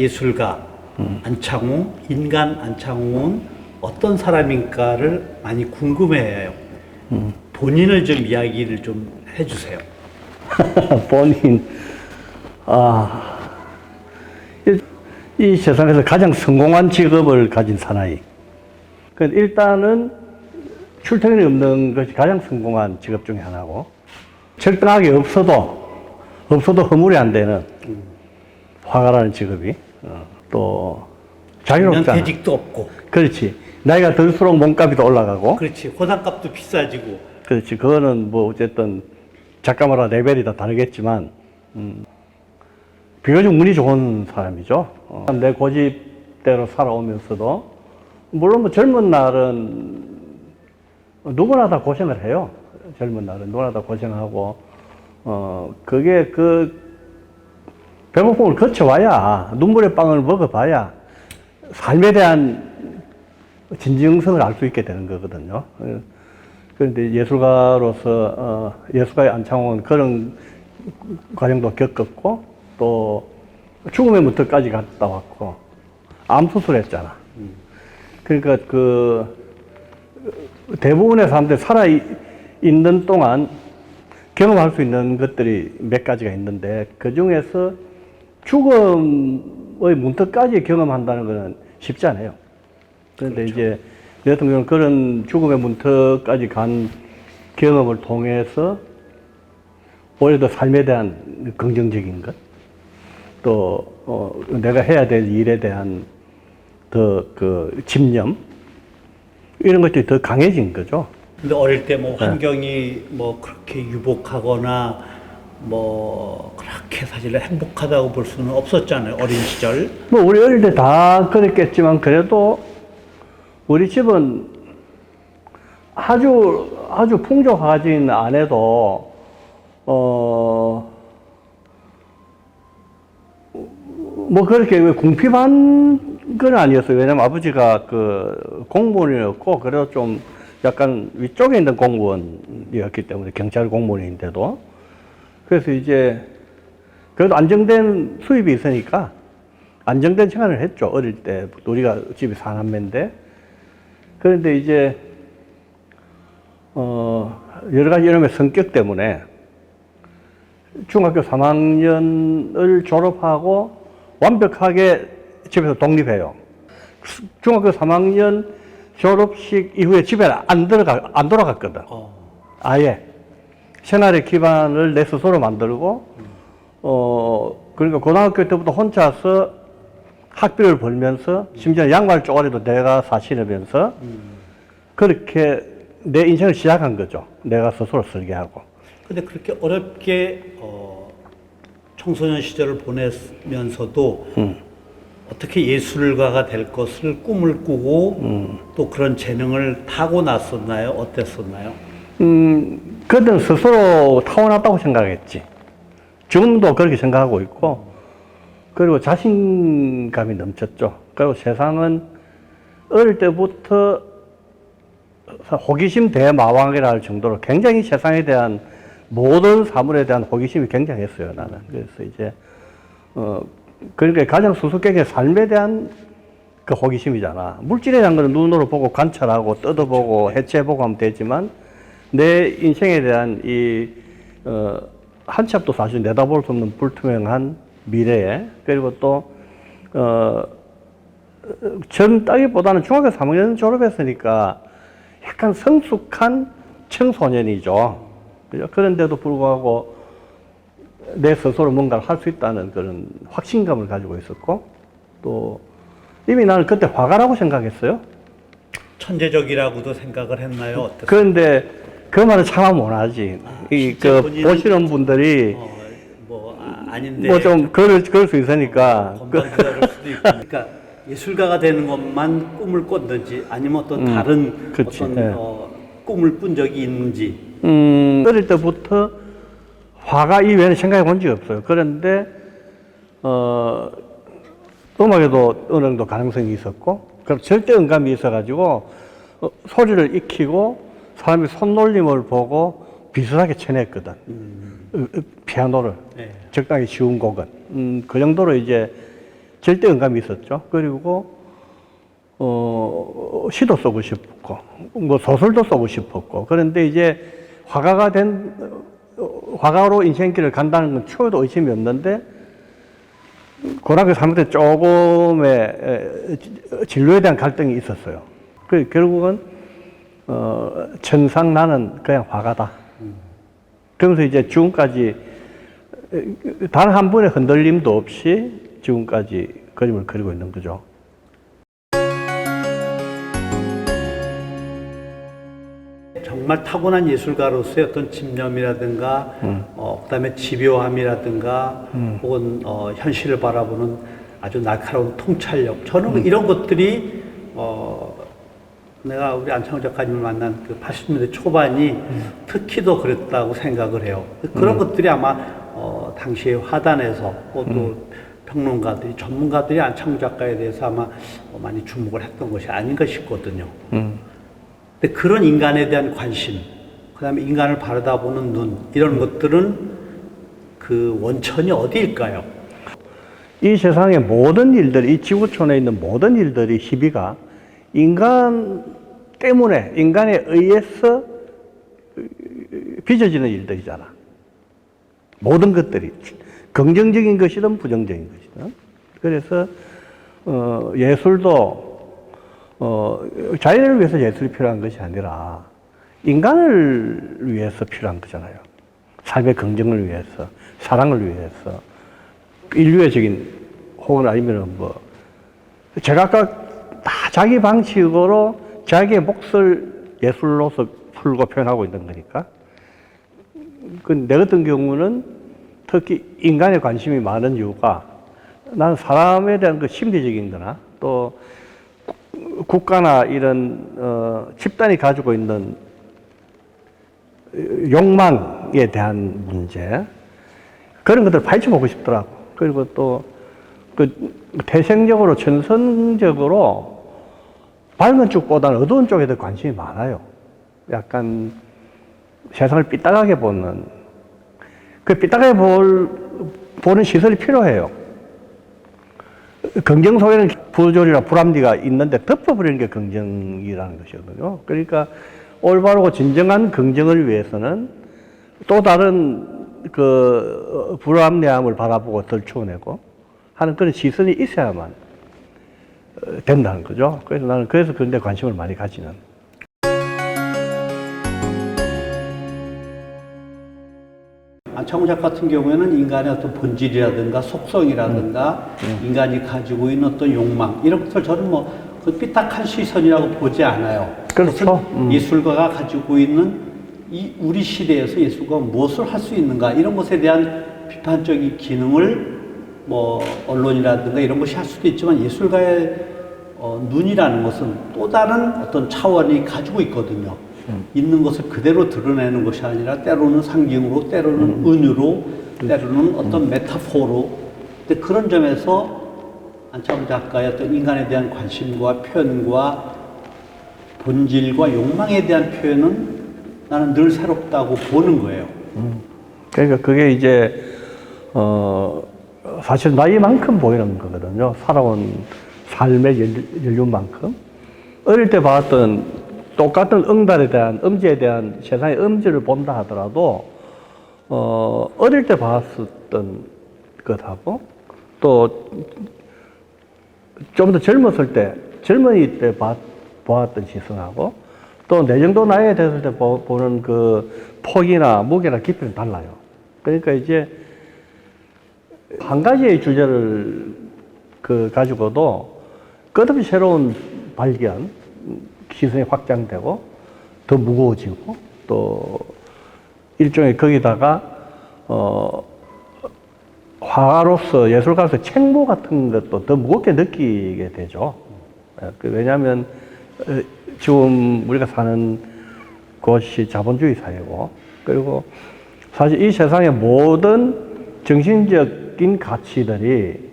예술가 안창호, 인간 안창호는 어떤 사람인가를 많이 궁금해해요. 본인을 좀 이야기를 좀 해주세요. 본인 아, 이, 이 세상에서 가장 성공한 직업을 가진 사나이. 그 일단은 출퇴근이 없는 것이 가장 성공한 직업 중에 하나고 적당하게 없어도 없어도 허물이 안 되는 화가라는 직업이 어, 또 그냥 자유롭잖아. 퇴직도 없고, 그렇지. 나이가 들수록 몸값이 더 올라가고 그렇지. 호당값도 비싸지고, 그렇지. 그거는 뭐 어쨌든 작가마다 레벨이 다 다르겠지만, 음, 비교적 운이 좋은 사람이죠. 어, 내 고집대로 살아오면서도, 물론 뭐 젊은 날은 누구나 다 고생을 해요. 젊은 날은 누구나 다 고생하고, 어, 그게 그 배고픔을 거쳐와야, 눈물의 빵을 먹어봐야 삶에 대한 진정성을 알 수 있게 되는 거거든요. 어, 그런데 예술가로서 어, 예술가의 안창호는 그런 과정도 겪었고 또 죽음의 문턱까지 갔다 왔고 암 수술했잖아. 그러니까 그 대부분의 사람들이 살아 이- 있는 동안 경험할 수 있는 것들이 몇 가지가 있는데 그 중에서 죽음의 문턱까지 경험한다는 것은 쉽지 않아요. 그런데 이제 내 같은 경우는 그런 죽음의 문턱까지 간 경험을 통해서 오히려 더 삶에 대한 긍정적인 것, 또 어, 내가 해야 될 일에 대한 더 그 집념 이런 것들이 더 강해진 거죠. 근데 어릴 때 뭐 환경이 뭐 그렇게 유복하거나 뭐 그렇게 사실 행복하다고 볼 수는 없었잖아요. 어린 시절. 뭐 우리 어릴 때 다 그랬겠지만 그래도 우리 집은 아주 아주 풍족하진 않아도 어. 뭐 그렇게 왜 궁핍한 건 아니었어요. 왜냐면 아버지가 그 공무원이었고 그래도 좀 약간 위쪽에 있는 공무원이었기 때문에 경찰 공무원인데도 그래서 이제 그래도 안정된 수입이 있으니까 안정된 생활을 했죠. 어릴 때 우리가 집이 사남매인데 그런데 이제 어 여러 가지 이름의 성격 때문에 중학교 3학년을 졸업하고 완벽하게 집에서 독립해요. 수- 중학교 3학년 졸업식 이후에 집에 안 들어가 안 돌아갔거든. 어. 아예 생활의 기반을 내 스스로 만들고 어 그러니까 고등학교 때부터 혼자서 학비를 벌면서 심지어 양말 쪼가리도 내가 사 신으면서 그렇게 내 인생을 시작한 거죠. 내가 스스로 설계 하고. 근데 그렇게 어렵게 어, 청소년 시절을 보내면서도 어떻게 예술가가 될 것을 꿈을 꾸고 또 그런 재능을 타고 났었나요? 어땠었나요? 음, 그때는 스스로 타고났다고 생각했지. 지금도 그렇게 생각하고 있고, 그리고 자신감이 넘쳤죠. 그리고 세상은 어릴 때부터 호기심 대마왕이라 할 정도로 굉장히 세상에 대한 모든 사물에 대한 호기심이 굉장했어요, 나는. 그래서 이제, 어, 그러니까 가장 수수께끼 삶에 대한 그 호기심이잖아. 물질에 대한 거는 눈으로 보고 관찰하고 뜯어보고 해체해보고 하면 되지만 내 인생에 대한 이, 어, 한치 앞도 사실 내다볼 수 없는 불투명한 미래에 그리고 또, 어, 전 따기보다는 중학교 3학년 졸업했으니까 약간 성숙한 청소년이죠. 그죠? 그런데도 불구하고 내 스스로 뭔가를 할 수 있다는 그런 확신감을 가지고 있었고 또 이미 나는 그때 화가라고 생각했어요. 천재적이라고도 생각을 했나요? 어땠어요? 그런데 그 말은 참 못하지. 이 진짜 그 본인은- 보시는 분들이 어, 뭐 아, 아닌데 뭐 좀 그럴 그럴 수 있으니까 그, 건방지다 수도 그러니까 예술가가 되는 것만 꿈을 꿨는지 아니면 어떤 다른 그치, 어떤 예. 어, 꿈을 꾼 적이 있는지 음, 어릴 때부터 화가 이외에는 생각해 본 적이 없어요. 그런데, 어, 음악에도 어느 정도 가능성이 있었고, 그럼 절대 음감이 있어가지고, 어, 소리를 익히고, 사람이 손놀림을 보고 비슷하게 쳐냈거든. 으- 으, 피아노를. 네. 적당히 쉬운 곡은. 음, 그 정도로 이제, 절대 영감이 있었죠. 그리고 어, 시도 쓰고 싶고, 뭐 소설도 쓰고 싶었고, 그런데 이제 화가가 된, 어, 화가로 인생길을 간다는 건 초에도 의심이 없는데, 고등학교 3학년 때 조금의 에, 지- 진로에 대한 갈등이 있었어요. 그 결국은, 어, 천상 나는 그냥 화가다. 그러면서 이제 지금까지 단 한 번의 흔들림도 없이 지금까지 그림을 그리고 있는 거죠. 정말 타고난 예술가로서의 어떤 집념이라든가 어, 그다음에 집요함이라든가 혹은 어, 현실을 바라보는 아주 날카로운 통찰력 저는 이런 것들이 어, 내가 우리 안창호 작가님을 만난 그 80년대 초반이 특히 더 그랬다고 생각을 해요. 그런 것들이 아마 어, 당시에 화단에서 또, 또 평론가들이 전문가들이 안창호 작가에 대해서 아마 어, 많이 주목을 했던 것이 아닌가 싶거든요. 근데 그런 인간에 대한 관심, 그 다음에 인간을 바라다 보는 눈, 이런 것들은 그 원천이 어디일까요? 이 세상의 모든 일들이, 이 지구촌에 있는 모든 일들이 희비가 인간 때문에, 인간에 의해서 빚어지는 일들이잖아. 모든 것들이. 긍정적인 것이든 부정적인 것이든. 그래서, 어, 예술도, 어, 자연을 위해서 예술이 필요한 것이 아니라 인간을 위해서 필요한 거잖아요. 삶의 긍정을 위해서, 사랑을 위해서. 인류애적인 혹은 아니면 뭐 아까 다 자기 방식으로 자기의 몫을 예술로서 풀고 표현하고 있는 거니까 그내 같은 경우는 특히 인간에 관심이 많은 이유가 나는 사람에 대한 그 심리적인 거나 또 국가나 이런 어, 집단이 가지고 있는 욕망에 대한 문제 그런 것들을 파헤쳐 보고 싶더라고. 그리고 또, 그, 태생적으로, 천성적으로 밝은 쪽보다는 어두운 쪽에 더 관심이 많아요. 약간 세상을 삐딱하게 보는, 그 삐딱하게 볼, 보는 시설이 필요해요. 긍정 속에는 부조리나 불합리가 있는데 덮어버리는 게 긍정이라는 것이거든요. 그러니까 올바르고 진정한 긍정을 위해서는 또 다른 그 어, 불합리함을 바라보고 덜쳐내고 하는 그런 시선이 있어야만 어, 된다는 거죠. 그래서 나는 그래서 그런 데 관심을 많이 가지는. 안창호 작가 같은 경우에는 인간의 어떤 본질이라든가 속성이라든가 인간이 가지고 있는 어떤 욕망 이런 것을 저는 뭐 그 삐딱한 시선이라고 보지 않아요. 그렇죠. 음. 예술가가 가지고 있는 이 우리 시대에서 예술가가 무엇을 할 수 있는가 이런 것에 대한 비판적인 기능을 뭐 언론이라든가 이런 것이 할 수도 있지만 예술가의 어, 눈이라는 것은 또 다른 어떤 차원이 가지고 있거든요. 있는 것을 그대로 드러내는 것이 아니라 때로는 상징으로, 때로는 은유로, 때로는 어떤 메타포로. 근데 그런 점에서 안창호 작가의 어떤 인간에 대한 관심과 표현과 본질과 욕망에 대한 표현은 나는 늘 새롭다고 보는 거예요. 그러니까 그게 이제 어 사실 나이만큼 보이는 거거든요. 살아온 삶의 연- 연륜만큼 어릴 때 봤던 똑같은 응달에 대한 음지에 대한 세상의 음지를 본다 하더라도 어 어릴 때 봤었던 것하고 또 좀 더 젊었을 때 젊은이 때 봤, 보았던 시선하고 또 내 정도 나이가 됐을 때 보, 보는 그 폭이나 무게나 깊이는 달라요. 그러니까 이제 한 가지의 주제를 그 가지고도 끝없이 새로운 발견, 시선이 확장되고 더 무거워지고 또 일종의 거기다가 어 화가로서 예술가로서 책무 같은 것도 더 무겁게 느끼게 되죠. 예, 그 왜냐하면 어, 지금 우리가 사는 곳이 자본주의 사회고 그리고 사실 이 세상의 모든 정신적 인 가치들이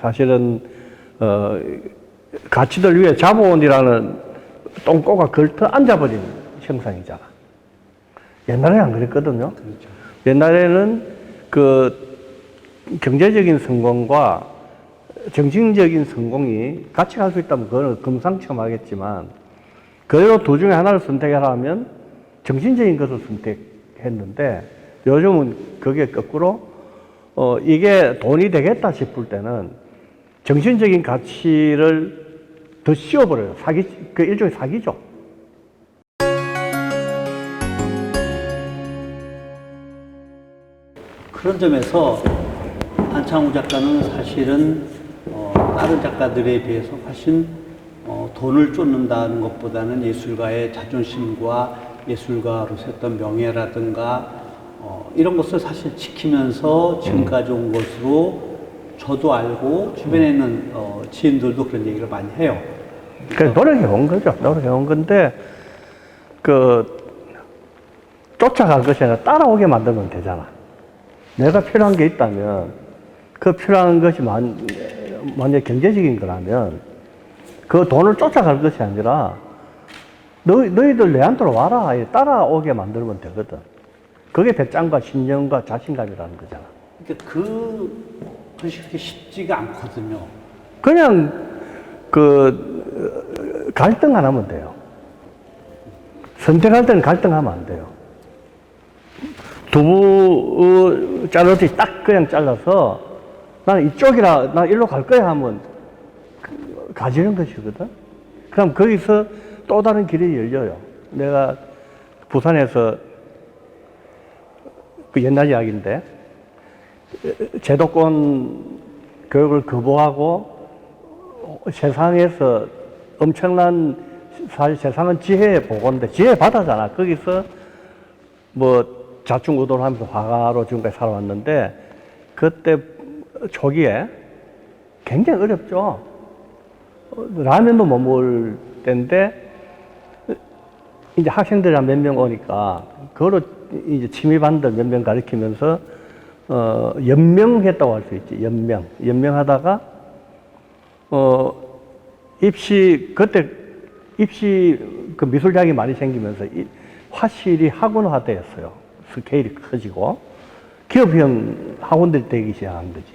사실은 어, 가치들 위에 자본이라는 똥꼬가 걸터 앉아버린 형상이잖아. 옛날에는 안 그랬거든요. 옛날에는 그 경제적인 성공과 정신적인 성공이 같이 갈 수 있다면 그거는 금상첨화겠지만 그래도 둘 중에 하나를 선택하라면 정신적인 것을 선택했는데 요즘은 그게 거꾸로 어 이게 돈이 되겠다 싶을 때는 정신적인 가치를 더 씌워버려요. 사기 그 일종의 사기죠. 그런 점에서 안창호 작가는 사실은 어, 다른 작가들에 비해서 훨씬 어, 돈을 쫓는다는 것보다는 예술가의 자존심과 예술가로서 어떤 명예라든가 어, 이런 것을 사실 지키면서 지금까지 온 것으로 저도 알고 주변에 있는 어, 지인들도 그런 얘기를 많이 해요. 그 노력해 온 거죠. 노력해 온 건데 그 쫓아갈 것이 아니라 따라오게 만들면 되잖아. 내가 필요한 게 있다면 그 필요한 것이 만, 만약 경제적인 거라면 그 돈을 쫓아갈 것이 아니라 너, 너희들 내한테로 와라. 이 따라오게 만들면 되거든. 그게 배짱과 신념과 자신감이라는 거잖아. 그러니까 그 그렇게 쉽지가 않거든요. 그냥 그 어, 갈등 안 하면 돼요. 선택할 때는 갈등하면 안 돼요. 두부 어, 자르듯이 딱 그냥 잘라서 나는 이쪽이라 나 일로 갈 거야 하면 그- 가지는 것이거든. 그럼 거기서 또 다른 길이 열려요. 내가 부산에서 그 옛날 이야기인데 제도권 교육을 거부하고 세상에서 엄청난 사실 세상은 지혜의 보고인데 지혜 바다잖아. 거기서 뭐 자충우돌 하면서 화가로 지금까지 살아왔는데 그때 초기에 굉장히 어렵죠. 어, 라면도 못 먹을 때인데 이제 학생들이 한 몇 명 오니까 그거로 이제 취미반들 몇 명 가르치면서 어 연명했다고 할 수 있지. 연명. 연명하다가 어 입시 그때 입시 그 미술 대학이 많이 생기면서 이 화실이 학원화되었어요. 스케일이 커지고. 기업형 학원들이 되기 시작한 거지.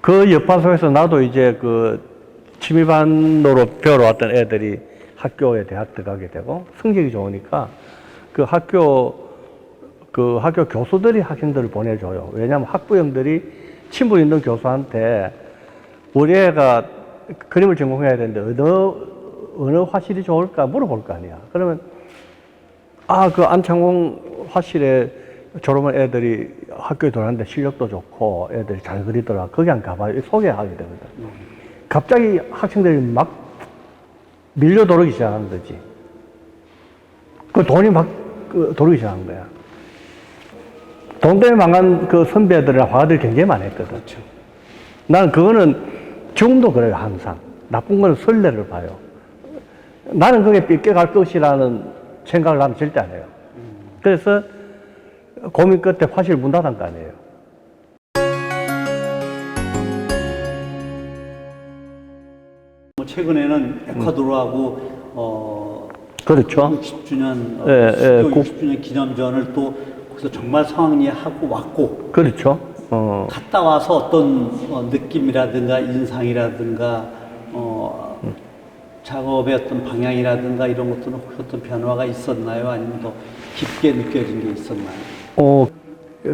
그 여파 속에서 나도 이제 그 취미반으로 배우러 왔던 애들이 학교에 대학 들어가게 되고 성적이 좋으니까 그 학교 그 학교 교수들이 학생들을 보내줘요. 왜냐하면 학부형들이 친분 있는 교수한테 우리 애가 그림을 전공해야 되는데 어느 어느 화실이 좋을까 물어볼 거 아니야. 그러면 아 그 안창홍 화실에 졸업한 애들이 학교에 들어왔는데 실력도 좋고 애들이 잘 그리더라. 거기 한 가봐요. 소개하게 되거든. 갑자기 학생들이 막 밀려 들어오기 시작하는 거지. 그 돈이 막 그, 들어오기 시작한 거야. 돈 때문에 망한 그 선배들이나 화가들이 굉장히 많았거든. 그렇죠. 나는 그거는 지금도 그래요, 항상. 나쁜 거는 선례를 봐요. 나는 그게 삐껴갈 것이라는 생각을 나는 절대 안 해요. 그래서 고민 끝에 화실 문 닫은 거 아니에요. 뭐 최근에는 에콰도르하고 어, 그렇죠. 60주년, 어, 예, 예, 국- 60주년 기념전을 또 거기서 정말 성황리하고 왔고 그렇죠. 어, 갔다 와서 어떤 어, 느낌이라든가 인상이라든가 어, 작업의 어떤 방향이라든가 이런 것들은 혹시 어떤 변화가 있었나요? 아니면 더 깊게 느껴진 게 있었나요? 어,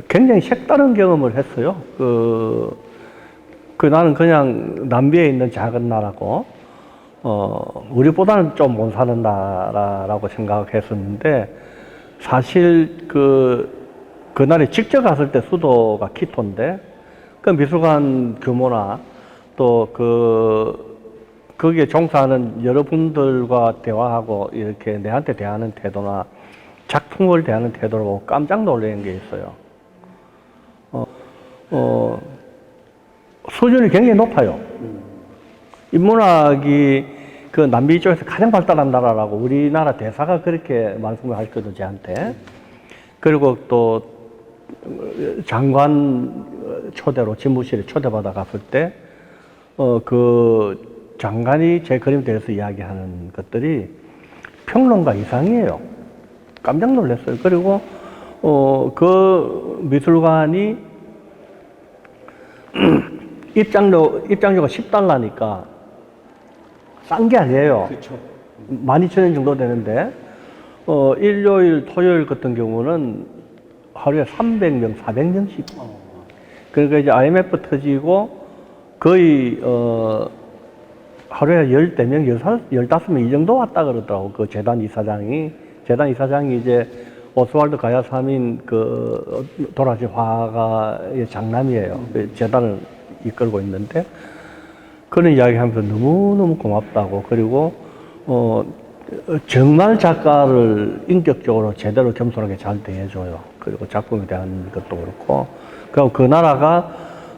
굉장히 색다른 경험을 했어요. 그, 그 나는 그냥 남비에 있는 작은 나라고, 어, 우리보다는 좀 못 사는 나라라고 생각했었는데, 사실 그, 그날에 직접 갔을 때 수도가 키토인데, 그 미술관 규모나 또 그, 거기에 종사하는 여러분들과 대화하고 이렇게 내한테 대하는 태도나 작품을 대하는 태도를 깜짝 놀라는 게 있어요. 어, 어, 수준이 굉장히 높아요. 인문학이 그 남미 쪽에서 가장 발달한 나라라고 우리나라 대사가 그렇게 말씀을 하셨거든요, 저한테. 그리고 또 장관 초대로 집무실에 초대받아 갔을 때, 어, 그 장관이 제 그림에 대해서 이야기하는 것들이 평론가 이상이에요. 깜짝 놀랐어요. 그리고 어, 그 미술관이 입장료, 입장료가 10달러니까 싼 게 아니에요. 그렇죠. 12,000원 정도 되는데, 어, 일요일, 토요일 같은 경우는 하루에 300명, 400명씩. 어, 그러니까 이제 IMF 터지고 거의, 어, 하루에 14명, 15명 이 정도 왔다 그러더라고. 그 재단 이사장이. 재단 이사장이 이제 오스왈드 가야사민 그 돌아가신 화가의 장남이에요. 그 재단을 이끌고 있는데 그런 이야기 하면서 너무너무 고맙다고. 그리고, 어, 정말 작가를 인격적으로 제대로 겸손하게 잘 대해줘요. 그리고 작품에 대한 것도 그렇고. 그리고 그 나라가,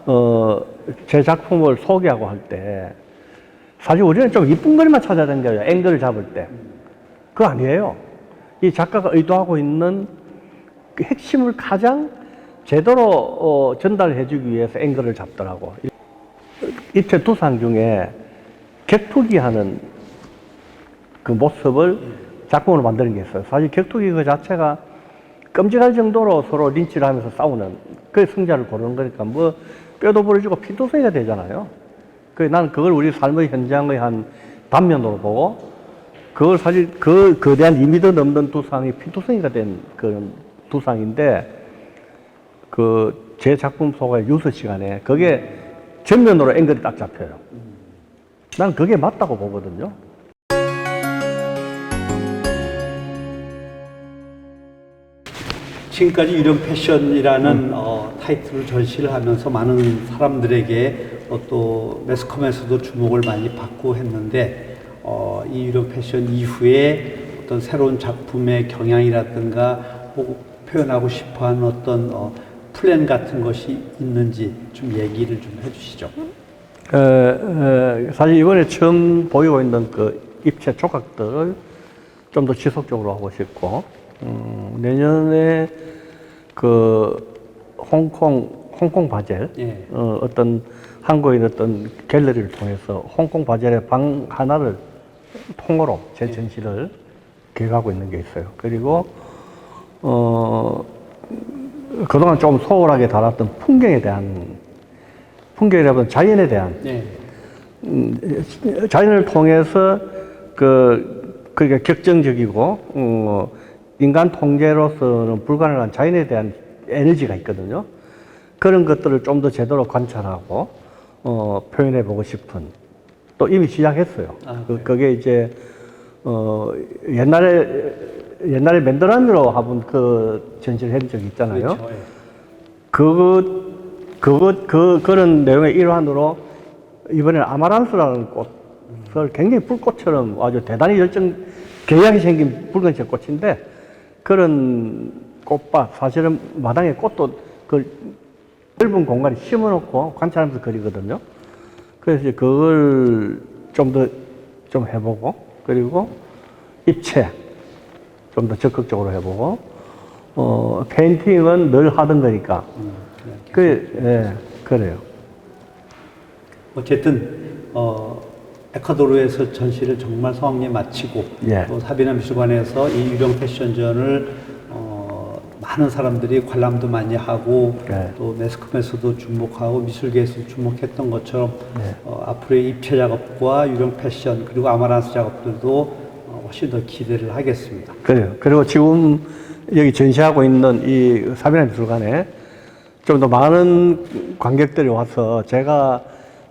어, 제 작품을 소개하고 할 때, 사실 우리는 좀 이쁜 거리만 찾아다녀요. 앵글을 잡을 때. 그거 아니에요. 이 작가가 의도하고 있는 그 핵심을 가장 제대로 어, 전달해 주기 위해서 앵글을 잡더라고. 입체 두상 중에 격투기 하는 그 모습을 작품으로 만드는 게 있어요. 사실 격투기 그 자체가 끔찍할 정도로 서로 린치를 하면서 싸우는 그 승자를 고르는 거니까 뭐 뼈도 부러지고 피도 쏘기가 되잖아요. 그 나는 그걸 우리 삶의 현장의 한 단면으로 보고 그걸 사실 그 거대한 2미터 넘는 두상이 피투성이가 된 그런 두상인데 그 제 작품 속의 유서 시간에 그게 전면으로 앵글이 딱 잡혀요. 난 그게 맞다고 보거든요. 지금까지 유령 패션이라는 어, 타이틀을 전시를 하면서 많은 사람들에게 어, 또 매스컴에서도 주목을 많이 받고 했는데 어, 이 유령 패션 이후에 어떤 새로운 작품의 경향이라든가 혹 표현하고 싶어하는 어떤 어, 플랜 같은 것이 있는지 좀 얘기를 좀 해주시죠. 어, 어, 사실 이번에 처음 보이고 있는 그 입체 조각들을 좀 더 지속적으로 하고 싶고, 음, 내년에 그 홍콩, 홍콩 바젤, 예. 어, 어떤 한국인 어떤 갤러리를 통해서 홍콩 바젤의 방 하나를 통으로 제 전시를 계획하고 있는 게 있어요. 그리고, 어, 그동안 좀 소홀하게 다뤘던 풍경에 대한, 풍경이라면 자연에 대한 네. 음, 자연을 통해서 그 그게 격정적이고 어, 인간 통제로서는 불가능한 자연에 대한 에너지가 있거든요. 그런 것들을 좀 더 제대로 관찰하고 어, 표현해 보고 싶은 또 이미 시작했어요. 아, 그, 그게 이제 어, 옛날에 옛날에 맨드라미로 한번 그 전시를 한 적이 있잖아요. 그렇죠. 예. 그것, 그것, 그, 그런 내용의 일환으로 이번에는 아마란스라는 꽃을 굉장히 불꽃처럼 아주 대단히 열정, 개양이 생긴 붉은색 꽃인데 그런 꽃밭, 사실은 마당에 꽃도 그 넓은 공간에 심어놓고 관찰하면서 그리거든요. 그래서 그걸 좀 더좀 해보고 그리고 입체 좀 더 적극적으로 해보고 어, 페인팅은 늘 하던 거니까 음, 그냥 그, 예, 그래요. 어쨌든 어, 에콰도르에서 전시를 정말 성황리에 마치고 예. 또 사비나 미술관에서 이 유령 패션전을 어, 많은 사람들이 관람도 많이 하고 네. 또 매스컴에서도 주목하고 미술계에서 주목했던 것처럼 네. 어, 앞으로의 입체 작업과 유령 패션 그리고 아마란스 작업들도 어, 훨씬 더 기대를 하겠습니다. 그래요. 그리고 지금 여기 전시하고 있는 이 사비나 미술관에 좀 더 많은 관객들이 와서 제가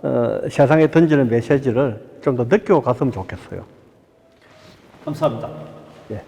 어, 세상에 던지는 메시지를 좀 더 느끼고 갔으면 좋겠어요. 감사합니다. 예.